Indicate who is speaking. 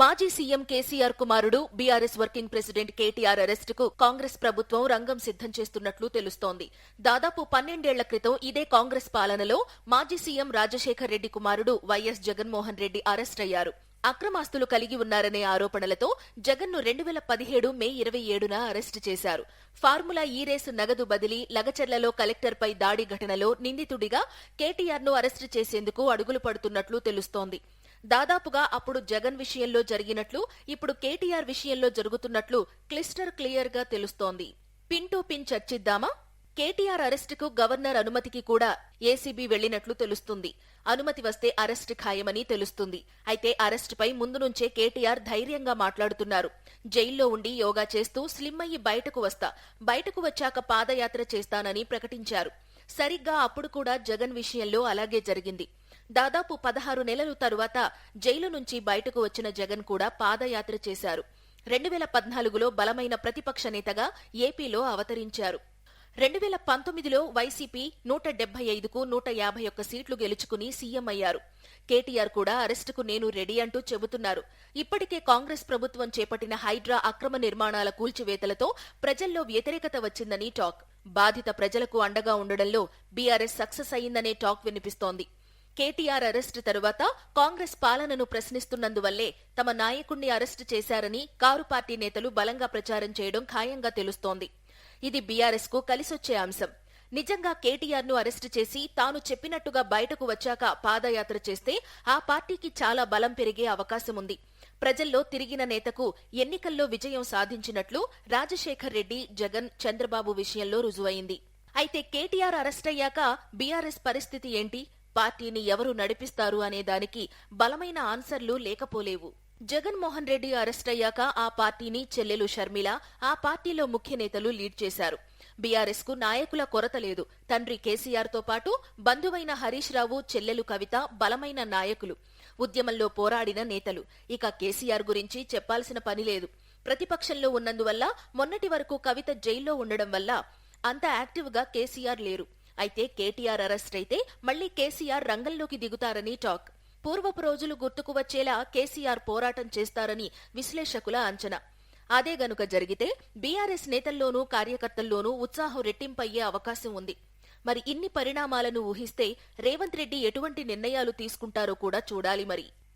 Speaker 1: మాజీ సీఎం కేసీఆర్ కుమారుడు BRS working president KTR అరెస్టుకు కాంగ్రెస్ ప్రభుత్వం రంగం సిద్ధం చేస్తున్నట్లు తెలుస్తోంది. దాదాపు పన్నెండేళ్ళ క్రితం ఇదే కాంగ్రెస్ పాలనలో మాజీ సీఎం రాజశేఖర్ రెడ్డి కుమారుడు వైఎస్ జగన్మోహన్ రెడ్డి అరెస్ట్ అయ్యారు అక్రమాస్తులు కలిగి ఉన్నారనే ఆరోపణలతో జగన్ను రెండు వేల పదిహేడు మే ఇరవై ఏడున అరెస్టు చేశారు. ఫార్ములా ఈ రేసు నగదు బదిలీ లగచర్లలో కలెక్టర్పై దాడి ఘటనలో నిందితుడిగా కేటీఆర్ను అరెస్టు చేసేందుకు అడుగులు పడుతున్నట్లు తెలుస్తోంది. దాదాపుగా అప్పుడు జగన్ విషయంలో జరిగినట్లు ఇప్పుడు కేటీఆర్ విషయంలో జరుగుతున్నట్లు క్లిస్టర్ క్లియర్గా తెలుస్తోంది. పిన్ టు పిన్ చర్చిద్దామా? కేటీఆర్ అరెస్టుకు గవర్నర్ అనుమతికి కూడా ఏసీబీ వెళ్ళినట్లు తెలుస్తుంది. అనుమతి వస్తే అరెస్ట్ ఖాయమని తెలుస్తుంది. అయితే అరెస్టుపై ముందు నుంచే కేటీఆర్ ధైర్యంగా మాట్లాడుతున్నారు. జైల్లో ఉండి యోగా చేస్తూ స్లిమ్ అయ్యి బయటకు వస్తా బయటకు వచ్చాక పాదయాత్ర చేస్తానని ప్రకటించారు. సరిగ్గా అప్పుడు కూడా జగన్ విషయంలో అలాగే జరిగింది. దాదాపు పదహారు నెలలు తరువాత జైలు నుంచి బయటకు వచ్చిన జగన్ కూడా పాదయాత్ర చేశారు. రెండు వేల పద్నాలుగులో బలమైన ప్రతిపక్ష నేతగా ఏపీలో అవతరించారు. రెండు వేల పంతొమ్మిదిలో వైసీపీ నూట డెబ్బై ఐదుకు నూట యాభై ఒక్క సీట్లు గెలుచుకుని సీఎం అయ్యారు. కేటీఆర్ కూడా అరెస్టుకు నేను రెడీ అంటూ చెబుతున్నారు. ఇప్పటికే కాంగ్రెస్ ప్రభుత్వం చేపట్టిన హైడ్రా అక్రమ నిర్మాణాల కూల్చివేతలతో ప్రజల్లో వ్యతిరేకత వచ్చిందని టాక్. బాధిత ప్రజలకు అండగా ఉండడంలో బీఆర్ఎస్ సక్సెస్ అయిందనే టాక్ వినిపిస్తోంది. కేటీఆర్ అరెస్టు తరువాత కాంగ్రెస్ పాలనను ప్రశ్నిస్తున్నందువల్లే తమ నాయకుణ్ణి అరెస్టు చేశారని కారు పార్టీ నేతలు బలంగా ప్రచారం చేయడం ఖాయంగా తెలుస్తోంది. ఇది బీఆర్ఎస్కు కలిసొచ్చే అంశం. నిజంగా కేటీఆర్ను అరెస్టు చేసి తాను చెప్పినట్టుగా బయటకు వచ్చాక పాదయాత్ర చేస్తే ఆ పార్టీకి చాలా బలం పెరిగే అవకాశం ఉంది. ప్రజల్లో తిరిగిన నేతకు ఎన్నికల్లో విజయం సాధించినట్లు రాజశేఖర్ రెడ్డి జగన్ చంద్రబాబు విషయంలో రుజువైంది. అయితే కేటీఆర్ అరెస్టయ్యాక బీఆర్ఎస్ పరిస్థితి ఏంటి? పార్టీని ఎవరు నడిపిస్తారు అనే దానికి బలమైన ఆన్సర్లు లేకపోలేవు. జగన్మోహన్ రెడ్డి అరెస్ట్ అయ్యాక ఆ పార్టీని చెల్లెలు షర్మిల ఆ పార్టీలో ముఖ్య నేతలు లీడ్ చేశారు. బీఆర్ఎస్కు నాయకుల కొరత లేదు. తండ్రి కేసీఆర్తో పాటు బంధువైన హరీష్ రావు చెల్లెలు కవిత బలమైన నాయకులు ఉద్యమంలో పోరాడిన నేతలు. ఇక కేసీఆర్ గురించి చెప్పాల్సిన పని లేదు. ప్రతిపక్షంలో ఉన్నందువల్ల మొన్నటి వరకు కవిత జైల్లో ఉండడం వల్ల అంత యాక్టివ్గా కేసీఆర్ లేరు. అయితే కేటీఆర్ అరెస్ట్ అయితే మళ్ళీ కేసీఆర్ రంగంలోకి దిగుతారని టాక్. పూర్వపు రోజులు గుర్తుకు వచ్చేలా కేసీఆర్ పోరాటం చేస్తారని విశ్లేషకుల అంచనా. అదే గనుక జరిగితే బీఆర్ఎస్ నేతల్లోనూ కార్యకర్తల్లోనూ ఉత్సాహం రెట్టింపయ్యే అవకాశం ఉంది. మరి ఇన్ని పరిణామాలను ఊహిస్తే రేవంత్ రెడ్డి ఎటువంటి నిర్ణయాలు తీసుకుంటారో కూడా చూడాలి మరి.